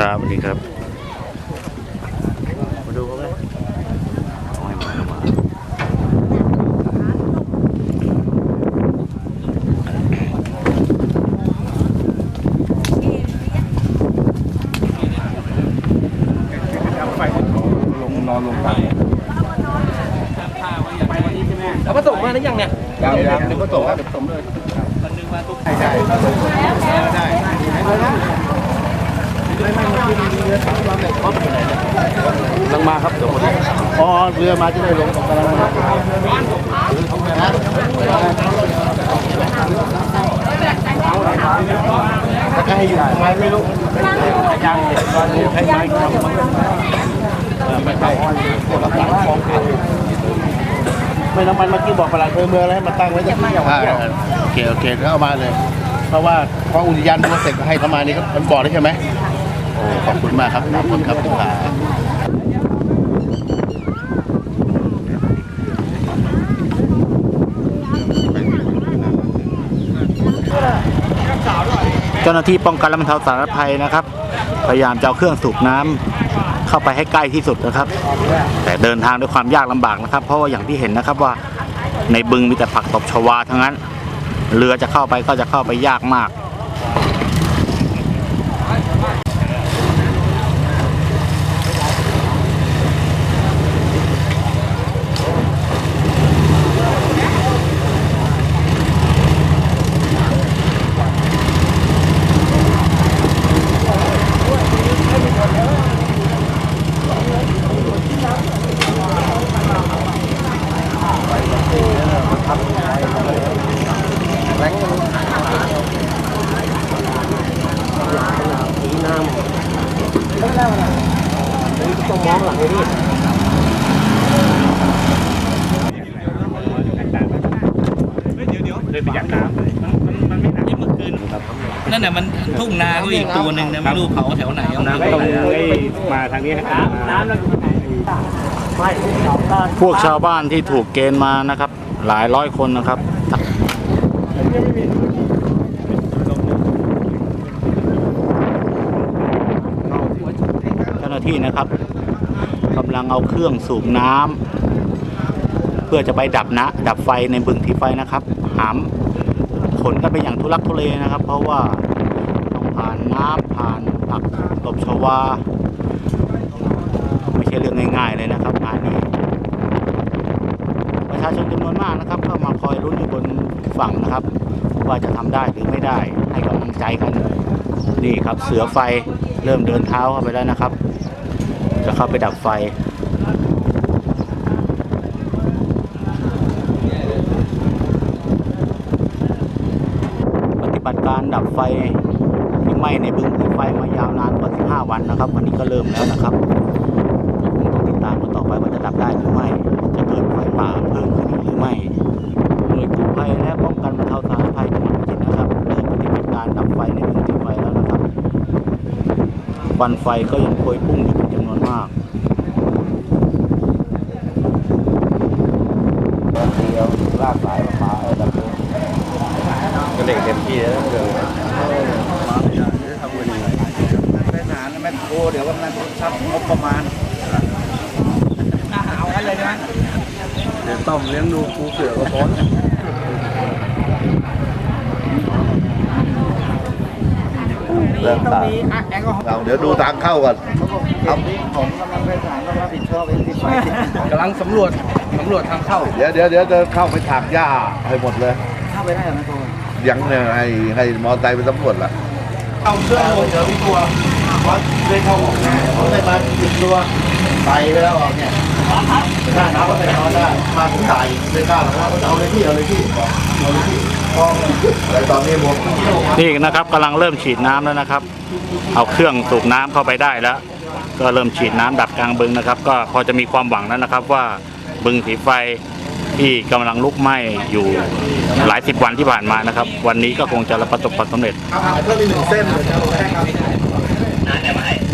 ครับสวัสดีครับ มาดูเขาไหมเอาให้มาเอามาลงนอนลงตังแล้วผสมมาหรือยังเนี่ยยังยังนึกว่าตกว่าผสมเลยได้ได้ได้ ลังมาครับเดี๋ยวผมอ๋อเรือมาที่ได้ลงตกกำลังมาถ้าให้อยู่ทำไมไม่รู้ยังตอนนี้ให้ไม้ทำไม่ใช่รับหลังของเขาไม่น้ำมันเมื่อกี้บอกประหลัดเภอเมืองแล้วให้มาตั้งไว้จะที่อย่างเที่ยโอเคโอเคก็เอามาเลย เพราะว่าพออุทยานบัวเสร็จก็ให้เขามานี่ก็มันบอกได้ใช่ไหม ขอบคุณมากครับขอบคุณครับทุกท่านเจ้าหน้าที่ป้องกันและบรรเทาสาธารณภัยนะครับ พยายามจะเอาเครื่องสูบน้ำเข้าไปให้ใกล้ที่สุดนะครับ แต่เดินทางด้วยความยากลำบากนะครับ เพราะว่าอย่างที่เห็นนะครับว่าในบึงมีแต่ผักตบชวาทั้งนั้น เรือจะเข้าไปก็จะเข้าไปยากมากาหมดไม่ได้หรอกต้องมองหลังนี้ดิยไปยักน้ำมันมันไม่หนักที่เมื่อคืนั่นแหละมันทุ่งนาก็อีกตัวหนึ่งนะไม่รู้เขาแถวไหนเอาน้ำไปมาทางนี้ครับน้ำเราอยู่ล้วพวกชาวบ้านที่ถูกเกณฑ์มานะครับ หลายร้อยคนนะครับ เจ้าที่นะครับกำลังเอาเครื่องสูบน้ำเพื่อจะไปดับนะ ดับไฟในบึงที่ไฟนะครับ หามขนกันไปอย่างทุลักทุเลนะครับ เพราะว่าต้องผ่านน้ำผ่านผักตบชวาไม่ใช่เรื่องง่ายๆเลยนะครับงานนี้ประชาชนจำนวนมากนะครับก็มาคอยรุ้นอยู่บนฝั่งนะครับ ว่าจะทำได้หรือไม่ได้ให้กำลังใจกัน นี่ครับเสือไฟเริ่มเดินเท้าเข้าไปแล้วนะครับ จะเข้าไปดับไฟ ปฏิบัติการดับไฟที่ไหม้ในบึงผืนไฟมายาวนานกว่า 15 วันนะครับ วันนี้ก็เริ่มแล้วนะครับคงต้องติดตามกันต่อไปว่าจะดับได้หรือไม่ จะเกิดไฟป่าเพิ่มขึ้นหรือไม่หน่วยกู้ภัยและป้องกันบรรเทาสาธารณภัยจังหวัดพิจิตรนะครับเริ่มปฏิบัติการดับไฟในพื้นที่ไฟแล้วนะครับควันไฟก็ยังพวยพุ่งอยู่ มากเดียวลากสายมาขาเอาดับก็เด็กเต็มที่แล้วเดี๋ยวมาไม่ได้ทำกันยังไงแม่ทหารแม่โคเดี๋ยวกำนันชับงบประมาณเอากันเลยใช่ไหมเดี๋ยวต้มเลี้ยงดูปูเสือก็พ้น เริ่มตามเราเดี๋ยวดูทางเข้าก่อน ครับ ผมกำลังไปศาลก็รับผิดชอบเองที่ไฟกำลังสำรวจสำรวจทางเข้า เดี๋ยวเดี๋ยวเดี๋ยวจะเข้าไปถากหญ้าให้หมดเลย เข้าไปได้เหรอนะโตยังเนี่ยให้ให้มอไซค์ไปสำรวจละ เอาเครื่องลงเดี๋ยวพี่ตัววัดได้เข้าออกแน่เขาได้มาติดตัวใส่ไปแล้วออกเนี่ยได้นะว่าไปนอนได้มาถึงใส่ไม่กล้าหรอกว่าเอาเลยพี่เอาเลยพี่เอาเลยพี่พอแต่ตอนนี้ผมนี่นะครับกำลังเริ่มฉีดน้ำแล้วนะครับ เอาเครื่องสูบน้ำเข้าไปได้แล้ว ก็เริ่มฉีดน้ำดับกลางบึงนะครับ ก็พอจะมีความหวังแล้วนะครับว่าบึงสีไฟ ที่กำลังลุกไหม้อยู่หลายสิบวันที่ผ่านมานะครับ วันนี้ก็คงจะประสบความสำเร็จเพิ่มอีกหนึ่งเส้นเลยครับ